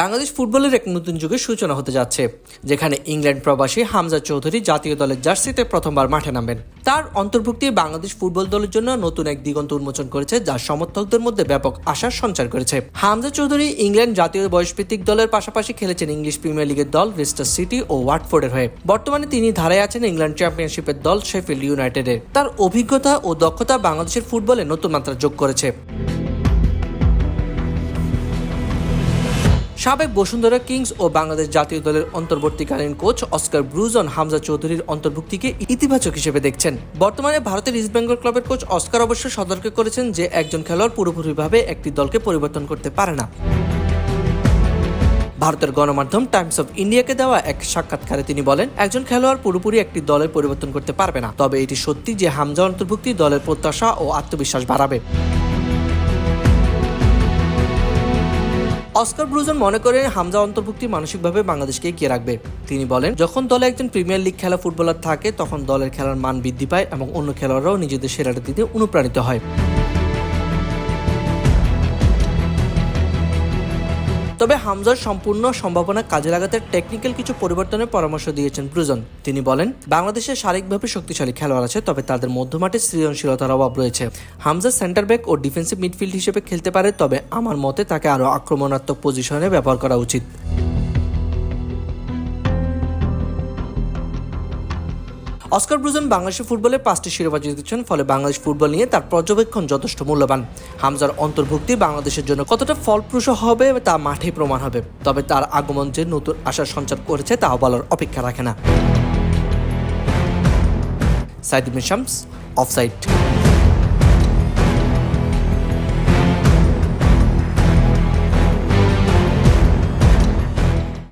বাংলাদেশ ফুটবলের এক নতুন যুগের সূচনা হতে যাচ্ছে, যেখানে ইংল্যান্ড প্রবাসী হামজা চৌধুরী জাতীয় দলের জার্সিতে প্রথমবার মাঠে নামবেন। তার অন্তর্ভুক্তি বাংলাদেশ ফুটবল দলের জন্য নতুন এক দিগন্ত উন্মোচন করেছে, যা সমর্থকদের মধ্যে ব্যাপক আশার সঞ্চার করেছে। হামজা চৌধুরী ইংল্যান্ড জাতীয় বয়সভিত্তিক দলের পাশাপাশি খেলেছেন ইংলিশ প্রিমিয়ার লিগের দল লেস্টার সিটি ও ওয়াটফোর্ডের হয়ে। বর্তমানে তিনি ধারায় আছেন ইংল্যান্ড চ্যাম্পিয়নশিপের দল শেফিল্ড ইউনাইটেডের। তার অভিজ্ঞতা ও দক্ষতা বাংলাদেশের ফুটবলে নতুন মাত্রা যোগ করেছে। সাবেক বসুন্ধরা কিংস ও বাংলাদেশ জাতীয় দলের অন্তর্বর্তীকালীন কোচ অস্কার ব্রুজন হামজা চৌধুরীর অন্তর্ভুক্তিকে ইতিবাচক হিসেবে দেখছেন। বর্তমানে ভারতের ইস্ট বেঙ্গল ক্লাবের কোচ অস্কার অবশ্য সতর্ক করেছেন যে একজন খেলোয়াড় পুরোপুরিভাবে একটি দলকে পরিবর্তন করতে পারে না। ভারতের গণমাধ্যম টাইমস অফ ইন্ডিয়াকে দেওয়া এক সাক্ষাৎকারে তিনি বলেন, একজন খেলোয়াড় পুরোপুরি একটি দলের পরিবর্তন করতে পারবে না। তবে এটি সত্যি যে হামজা অন্তর্ভুক্তি দলের প্রত্যাশা ও আত্মবিশ্বাস বাড়াবে। অস্কার ব্রুজন মনে করেন হামজা অন্তর্ভুক্তি মানসিকভাবে বাংলাদেশকে এগিয়ে রাখবে। তিনি বলেন, যখন দলে একজন প্রিমিয়ার লিগ খেলা ফুটবলার থাকে, তখন দলের খেলার মান বৃদ্ধি পায় এবং অন্য খেলোয়াড়রাও নিজেদের সেরাটা দিতে অনুপ্রাণিত হয়। তবে হামজার সম্পূর্ণ সম্ভাবনা কাজে লাগাতে টেকনিক্যাল কিছু পরিবর্তনের পরামর্শ দিয়েছেন ব্রুজন তিনি বলেন, বাংলাদেশে শারীরিকভাবে শক্তিশালী খেলোয়াড় আছে, তবে তাদের মধ্যমাঠে সৃজনশীলতার অভাব রয়েছে। হামজা সেন্টার ব্যাক ও ডিফেন্সিভ মিডফিল্ড হিসেবে খেলতে পারে, তবে আমার মতে তাকে আরও আক্রমণাত্মক পজিশনে ব্যবহার করা উচিত। অস্কার ব্রুজন বাংলাদেশের ফুটবলে পাঁচটি শিরোপা জিতেছেন, ফলে বাংলাদেশ ফুটবল নিয়ে তার পর্যবেক্ষণ যথেষ্ট মূল্যবান। হামজার অন্তর্ভুক্তি বাংলাদেশের জন্য কতটা ফলপ্রসূ হবে তা মাঠে প্রমাণ হবে। তবে তার আগমন যে নতুন আশার সঞ্চার করেছে তাও বলার অপেক্ষা রাখে না। সাইদ শামস, অফসাইড।